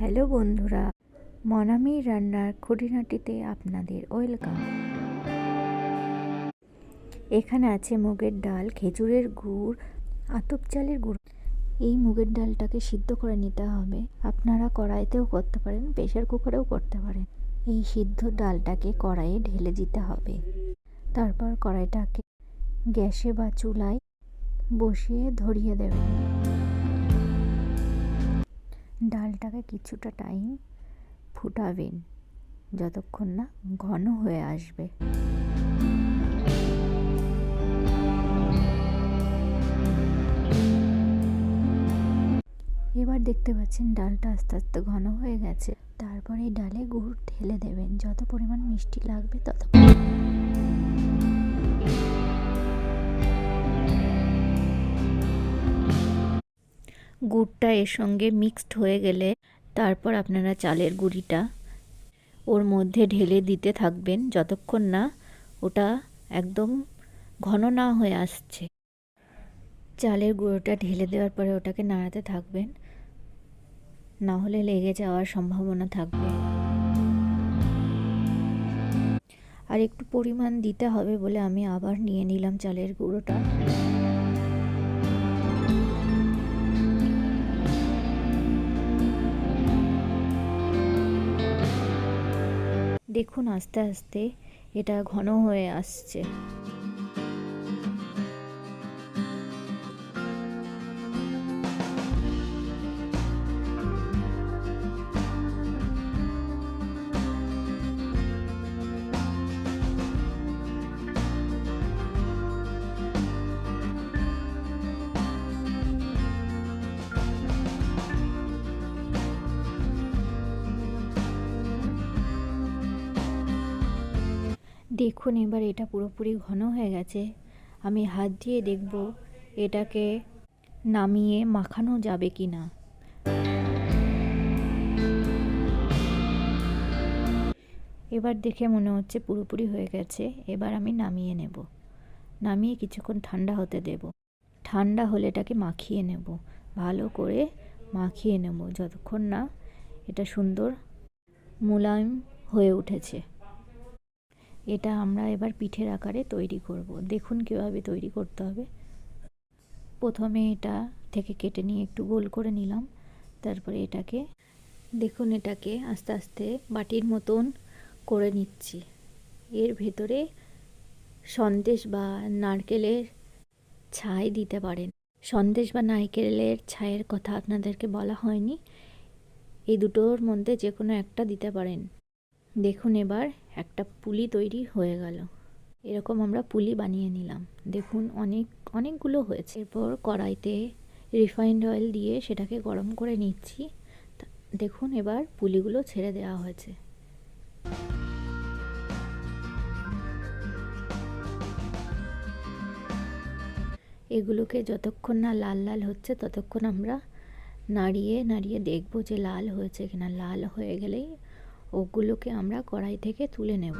Hello বন্ধুরা, মনামি রান্নার খুঁটিনাটিতে আপনাদের ওয়েলকাম। এখানে আছে মুগের ডাল, খেজুরের গুড়, আতপ চালের গুড়। এই মুগের ডালটাকে সিদ্ধ করে নিতে হবে। আপনারা কড়াইতেও করতে পারেন প্রেশার কুকারেও করতে পারেন। এই সিদ্ধ ডালটাকে কড়াইয়ে ঢেলে দিতে হবে। তারপর কড়াইটাকে গ্যাসে বা চুলায় বসিয়ে ধরিয়ে দেবেন। ডালটাকে কিছুটা টাইম ফুটাবেন, যতক্ষণ না ঘন হয়ে আসবে। এবার দেখতে পাচ্ছেন ডালটা আস্তে আস্তে ঘন হয়ে গেছে। তারপরে ডালে গুড় ঢেলে দেবেন, যত পরিমাণ মিষ্টি লাগবে তত গুড়টা এর সঙ্গে মিক্সড হয়ে গেলে তারপর আপনারা চালের গুঁড়িটা ওর মধ্যে ঢেলে দিতে থাকবেন যতক্ষণ না ওটা একদম ঘন না হয়ে আসছে। চালের গুঁড়োটা ঢেলে দেওয়ার পরে ওটাকে নাড়াতে থাকবেন। না হলে লেগে যাওয়ার সম্ভাবনা থাকবে। আর একটু পরিমাণ দিতে হবে বলে আমি আবার নিয়ে নিলাম চালের গুঁড়োটা। দেখুন আস্তে আস্তে এটা ঘন হয়ে আসছে। দেখুন এবার এটা পুরোপুরি ঘন হয়ে গেছে। আমি হাত দিয়ে দেখব এটাকে নামিয়ে মাখানো যাবে কি না এবার দেখে মনে হচ্ছে পুরোপুরি হয়ে গেছে, এবার আমি নামিয়ে নেব। নামিয়ে কিছুক্ষণ ঠান্ডা হতে দেব। ঠান্ডা হলে এটাকে মাখিয়ে নেব। ভালো করে মাখিয়ে নেব, যতক্ষণ না এটা সুন্দর মোলায়েম হয়ে উঠেছে। এটা আমরা এবার পিঠের আকারে তৈরি করব। দেখুন কীভাবে তৈরি করতে হবে। প্রথমে এটা থেকে কেটে নিয়ে একটু গোল করে নিলাম। তারপরে এটাকে, দেখুন এটাকে আস্তে আস্তে বাটির মতন করে নিচ্ছি। এর ভেতরে সন্দেশ বা নারকেলের ছাই দিতে পারেন। সন্দেশ বা নারকেলের ছাইয়ের কথা আপনাদেরকে বলা হয়নি। এই দুটোর মধ্যে যে কোনো একটা দিতে পারেন। দেখুন এবার একটা পুলি তৈরি হয়ে গেল। এরকম আমরা পুলি বানিয়ে নিলাম। দেখুন অনেক, অনেকগুলো হয়েছে। এরপর কড়াইতে রিফাইন্ড অয়েল দিয়ে সেটাকে গরম করে নিচ্ছি। দেখুন এবার পুলিগুলো ছেড়ে দেওয়া হয়েছে। এগুলোকে যতক্ষণ না লাল লাল হচ্ছে, ততক্ষণ আমরা নাড়িয়ে নাড়িয়ে দেখব যে লাল হয়েছে কিনা। লাল হয়ে গেলেই ওগুলোকে আমরা কড়াই থেকে তুলে নেব।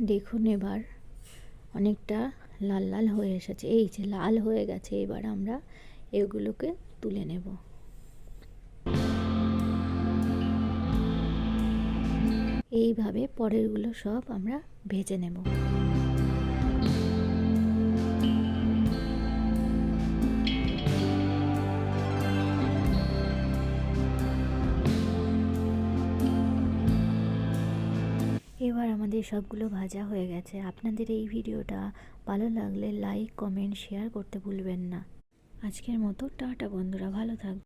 দেখুন এবার, অনেকটা লাল লাল হয়ে এসেছে। এই যে লাল হয়ে গেছে, এবার আমরা এগুলোকে তুলে নেব। এইভাবে পরেরগুলো সব আমরা ভেজে নেব। এবার আমাদের সবগুলো ভাজা হয়ে গেছে। আপনাদের এই ভিডিওটা ভালো লাগলে লাইক কমেন্ট শেয়ার করতে ভুলবেন না। আজকের মতো, টাটা বন্ধুরা, ভালো থাকবে